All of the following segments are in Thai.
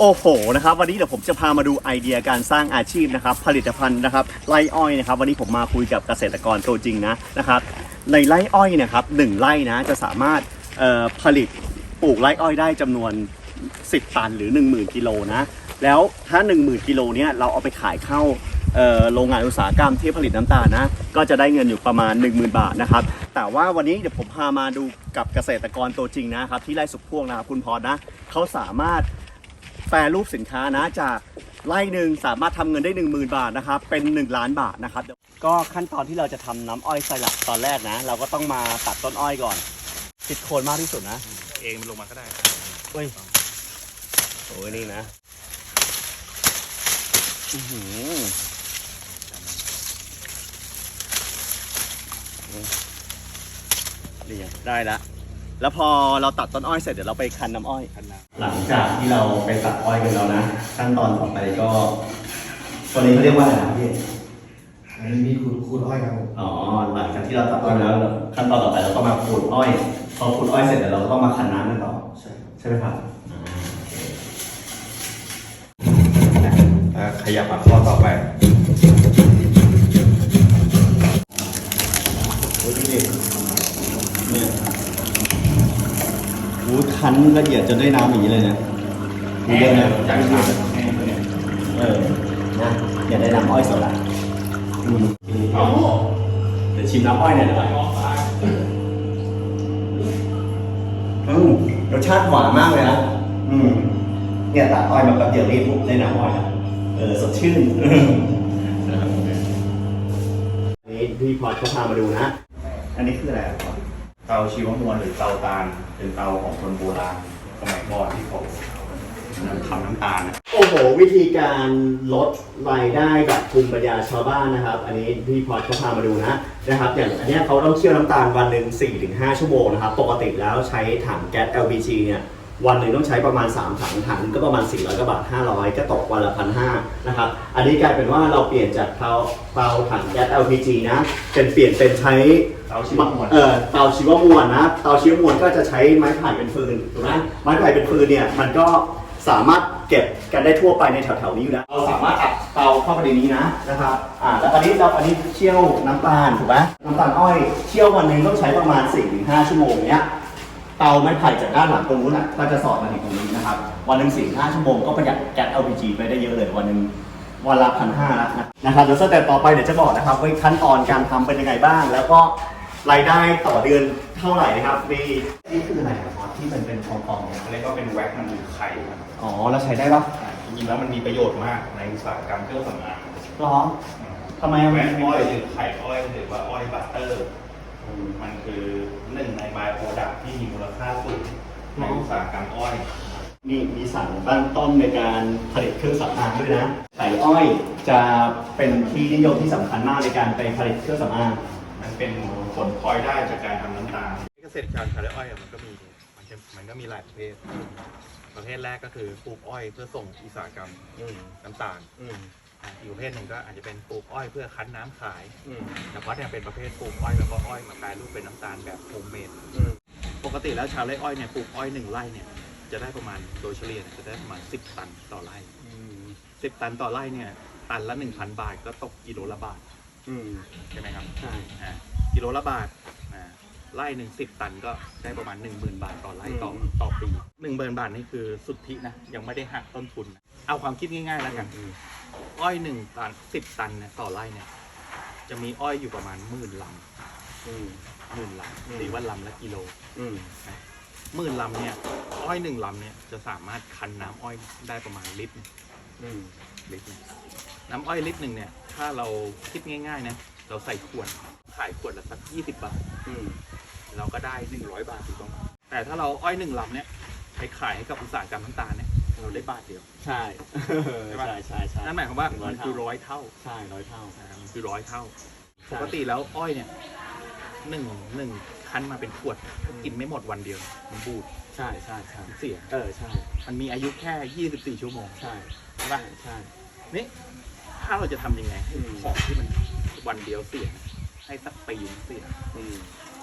โอ้โหนะครับวันนี้เดี๋ยวผมจะพามาดูไอเดียการสร้างอาชีพนะครับผลิตภัณฑ์นะครับไร่อ้อยนะครับวันนี้ผมมาคุยกับเกษตรกรตัวจริงนะนะครับในไร่อ้อยนะครับหนึ่งไร่นะจะสามารถผลิตปลูกไร่อ้อยได้จำนวน 10 ตันหรือ 10,000กิโลนะแล้วถ้า 10,000กิโลเนี้ยเราเอาไปขายเข้าโรงงานอุตสาหกรรมที่ผลิตน้ำตาลนะก็จะได้เงินอยู่ประมาณ 10,000 บาทนะครับแต่ว่าวันนี้เดี๋ยวผมพามาดูกับเกษตรกรตัวจริงนะครับที่ไร่สุขพ่วงนะครับคุณพรนะเขาสามารถ แปรรูปสินค้านะจากไร่หนึ่งสามารถทำเงินได้ 1 0,000 บาทนะครับ เป็น 1 ล้านบาทนะครับ ก็ขั้นตอนที่เราจะทำน้ำอ้อยไซรัปตอนแรกนะ เราก็ต้องมาตัดต้นอ้อยก่อนติดโคนมากที่สุดนะเองมันลงมาก็ได้เฮ้ยโอ้ยนี่นะอื้อหือนี่ไงได้ละ แล้วพอเราตัดต้นอ้อยเสร็จเดี๋ยวเราไปคั้นน้ำอ้อยพันนาหลังจากที่เราไปตัดอ้อยกันแล้วนะขั้นตอนต่อไปก็ตัวนี้เขาเรียกว่าอะไรนะพี่อันนี้มีขูดขูดอ้อยครับผมอ๋อหลังจากที่เราตัดอ้อยแล้ว ขั้นตอนต่อไปเราก็มาขูดอ้อย พอขูดอ้อยเสร็จเดี๋ยวเราก็ต้องมาคั้นน้ำกันต่อใช่ครับใช่ไหมครับอ่าขยับมาข้อต่อไป โอ้ยคั้นละเอียดจนได้น้ำอย่างนี้เลยนะดูเยอะนะจากสามแห้งเลยเออนะอย่าได้น้ำอ้อยสดละอืมเดี๋ยวชิมน้ำอ้อยหน่อยนะครับอืมรสชาติหวานมากเลยนะอืมเนี่ยตัดอ้อยมาแป๊บเดียวรีบปุ๊บได้น้ำอ้อยแล้วเออสดชื่นอันนี้พี่พอร์ตเขาพามาดูนะ อันนี้คืออะไรอะพอร์ต เตาชีวมวลหรือเตาตาล เป็นเตาของคนโบราณสมัยก่อนที่เขาทำน้ำตาลนะ โอ้โห วิธีการลดรายได้แบบภูมิปัญญาชาวบ้านนะครับ อันนี้พี่พอร์ตเขาพามาดูนะนะครับ อย่างอันเนี้ยเขาต้องเคี่ยวน้ำตาลวันหนึ่ง4-5 ชั่วโมงนะครับ ปกติแล้วใช้ถังแก๊ส LPG เนี่ยวันหนึ่งต้องใช้ประมาณ 3 ถังถังก็ประมาณ 400กว่าบาท 500 ก็ตกวันละพันห้านะครับ อันนี้กลายเป็นว่าเราเปลี่ยนจากเตาเตาถังแก๊ส LPG นะเป็นเปลี่ยนเป็นใช้ เตาชีวมวล เอ่อเตาชีวมวลนะเตาชีวมวลก็จะใช้ไม้ไผ่เป็นฟืนถูกไหมไม้ไผ่เป็นฟืนเนี่ยมันก็สามารถเก็บกันได้ทั่วไปในแถวๆนี้อยู่แล้วเราสามารถอัดเตาเข้าไปในนี้นะนะครับอ่าแล้วอันนี้เราอันนี้เคี่ยวน้ำตาลถูกไหมน้ำตาลอ้อยเคี่ยววันหนึงต้องใช้ประมาณ4-5ชั่วโมงเนี้ยเตาไม้ไผ่จากด้านหลังตรงนู้นอะก็จะสอดมาถึงตรงนี้นะครับวันหนึ่งสี่ห้าชั่วโมงก็ประหยัดแก๊ส LPG ไปได้เยอะเลยวันหนึ่งวันละพันห้าแล้วนะนะครับเดี๋ยวสเต็ปต่อไปเดี๋ยวจะบอกนะครับว่าขั้นตอนการทำเป็นยังไงบ้าง แล้วก็ รายได้ต่อเดือนเท่าไหร่นะครับ มีนี่คืออะไรครับที่มันเป็นฟองๆเนี่ยเขาเรียกว่าเป็นแว็กมันหรือไข่ครับอ๋อแล้วใช้ได้ปะอ่าจริงๆแล้วมันมีประโยชน์มากในอุตสาหกรรมเครื่องสำอางร้องทำไมมันแว็กมีอ้อยหรือไข่อ้อยหรือว่าอ้อยบัตเตอร์ มันคือหนึ่งในบายโปรดักที่มีมูลค่าสูงในอุตสาหกรรมอ้อยมีมีสารตั้งต้นในการผลิตเครื่องสำอางด้วยนะไข่อ้อยจะเป็นที่นิยมที่สำคัญมากในการไปผลิตเครื่องสำอางมัน เป็นผลพลอยได้จากการทำน้ำตาลเกษตรกรชาวไร่อ้อยอะมันก็มีมันจะมันก็มีหลายประเภท ประเภทแรกก็คือปลูกอ้อยเพื่อส่งอุตสาหกรรมอืมน้ำตาลอืมอะอีกประเภทหนึ่งก็อาจจะเป็นปลูกอ้อยเพื่อคั้นน้ำขาย อืมแต่ว่าเนี่ยเป็นประเภทปลูกอ้อยแล้วก็อ้อยมาแปรรูปเป็นน้ำตาลแบบโฮมเมด อืมปกติแล้วชาวไร่อ้อยเนี่ยปลูกอ้อยหนึ่งไร่เนี่ยจะได้ประมาณโดยเฉลี่ยเนี่ยจะได้ประมาณ 10 ตันต่อไร่ อืม10 ตันต่อไร่เนี่ยตันละ 1,000 บาทก็ตกกิโลละบาท อืมใช่ไหมครับใช่อ่ากิโลละบาทอ่าไร่หนึ่งสิบตันก็ได้ประมาณ1 0,000บาทต่อไร่ต่อต่อปี1 0,000บาทนี่คือสุทธินะยังไม่ได้หักต้นทุนนะเอาความคิดง่ายๆแล้วกันอืมอ้อยหนึ่งตันสิบตันเนี่ยต่อไร่เนี่ย จะมีอ้อยอยู่ประมาณหมื่นลอืมำหมื่นลอืมำหรือว่าลำละกิโลอืม หมื่นลำเนี่ยอ้อยหนึ่งลำเนี่ยจะสามารถคั้นน้ำอ้อยได้ประมาณลิตรอืมลิตรหนึ่ง น้ำอ้อยลิตรหนึ่งเนี่ย ถ้าเราคิดง่ายๆนะ เราใส่ขวด ขายขวดละสักยี่สิบบาท อืมเราก็ได้หนึ่งร้อยบาทถูกต้องไหมแต่ถ้าเราอ้อยหนึ่งลำเนี่ยไปขายให้กับอุตสาหกรรมน้ำตาลเนี่ย เราได้บาทเดียว ใช่ใช่ปะ ใช่ใช่ใช่นั่นหมายความว่าร้มัอยนเท่าคือร้อยเท่าใช่ร้อยเท่าอ่ามันคือร้อยเท่าใช่ปกติแล้วอ้อยเนี่ยหนึ่งหนึ่งคั้นมาเป็นขวด กินไม่หมดวันเดียว มันบูดใช่ใช่ใช่มันเสีย เออใช่มันมีอายุแค่ยี่สิบสี่ชั่วโมงใช่ใช่ปะใช่ นี่ ถ้าเราจะทำยังไงให้อืมของที่มันวันเดียวเสีย ให้สักปีนึงเสียอืม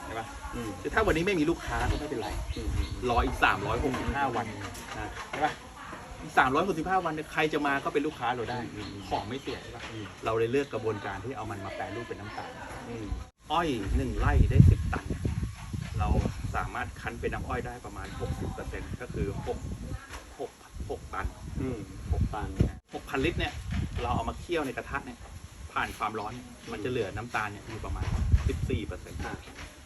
ใช่ปะอืมคือถ้าวันนี้ไม่มีลูกค้าก็ไม่เป็นไรอืมรออีกสามร้อยหกสิบห้าวันใช่ใช่ปะ365วันเนี่ยใครจะมาก็เป็นลูกค้าเราได้ ของไม่เสียใช่ปะเราเลยเลือกกระบวนการที่เอามันมาแปรรูปเป็นน้ำตาลอืมอ้อยหนึ่งไร่ได้10ตัน เราสามารถคั้นเป็นน้ำอ้อยได้ประมาณ60%ก็คือ6 6 6ตันอืมหกตัน6,000ลิตรเนี่ย เราเอามาเคี่ยวในกระทะเนี่ยผ่านความร้อนมันจะเหลือน้ำตาลเนี่ยอยู่ประมาณ 14%อ่า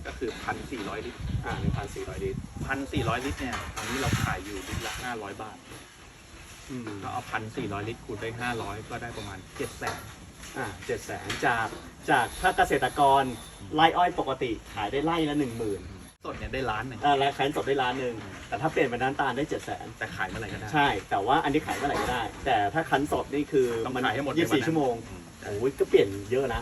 ก็คือ 1,400 ลิตรอ่าหนึ่งพันสี่ร้อยลิตร 1,400 ลิตรเนี่ยตอนนี้เราขายอยู่ลิตรละ 500 บาทอืมก็เอา 1,400 ลิตรคูณด้วย500 ก็ได้ประมาณ700,000อ่าเจ็ดแสนจากจากถ้าเกษตรกรไร่อ้อยปกติขายได้ไร่ละหนึ่งหมื่น สดเนี่ยได้ล้านหนึ่งอ่าแล้วขายสดได้ล้านหนึ่งแต่ถ้าเปลี่ยนเป็นน้ำตาลได้เจ็ดแสนแต่ขายเมื่อไหร่ก็ได้ ใช่ แต่ว่าอันนี้ขายเมื่อไหร่ก็ได้ แต่ถ้าคั้นสดนี่คือต้องมันขายให้หมดในยี่สิบวันนั้สี่นชั่วโมงอืมโอ้ยก็เปลี่ยนเยอะนะ